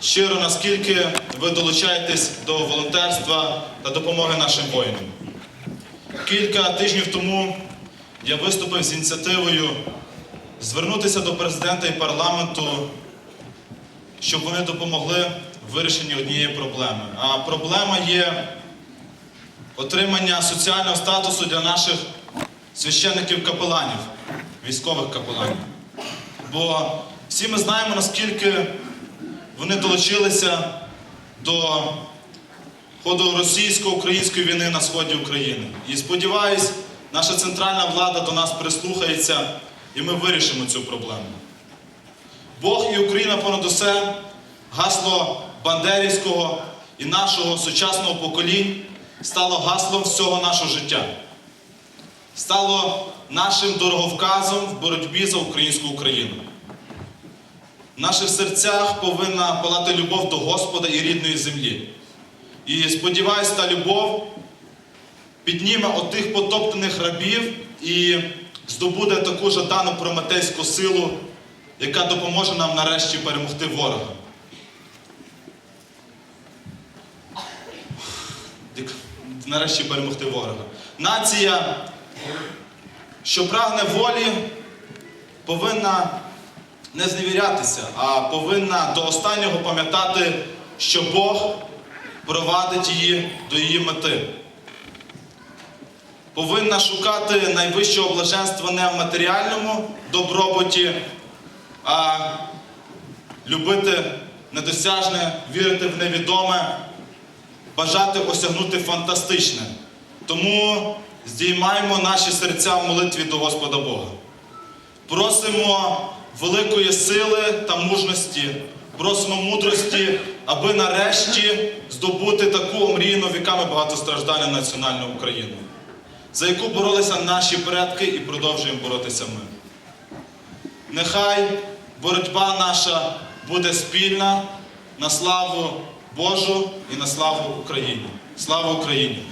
щиро, наскільки ви долучаєтесь до волонтерства та допомоги нашим воїнам. Кілька тижнів тому я виступив з ініціативою звернутися до президента і парламенту, щоб вони допомогли в вирішенні однієї проблеми. А проблема є отримання соціального статусу для наших священників-капеланів, військових капеланів. Бо всі ми знаємо, наскільки вони долучилися до ходу російсько-української війни на сході України. І сподіваюсь, наша центральна влада до нас прислухається і ми вирішимо цю проблему. Бог і Україна понад усе гасло Бандерівського і нашого сучасного поколінь стало гаслом всього нашого життя. Стало нашим дороговказом в боротьбі за українську Україну. В наших серцях повинна палати любов до Господа і рідної землі. І сподіваюсь, та любов підніме отих потоптаних рабів і здобуде таку жадану прометейську силу, яка допоможе нам нарешті перемогти ворога. Нарешті перемогти ворога. Нація, що прагне волі, повинна не зневірятися, а повинна до останнього пам'ятати, що Бог провадить її до її мети. Повинна шукати найвищого блаженства не в матеріальному добробуті, а любити недосяжне, вірити в невідоме, бажати осягнути фантастичне. Тому здіймаємо наші серця в молитві до Господа Бога. Просимо великої сили та мужності, просимо мудрості, аби нарешті здобути таку омріяну віками багатостраждальну національну Україну, за яку боролися наші предки і продовжуємо боротися ми. Нехай боротьба наша буде спільна на славу Божу і на славу Україні. Слава Україні!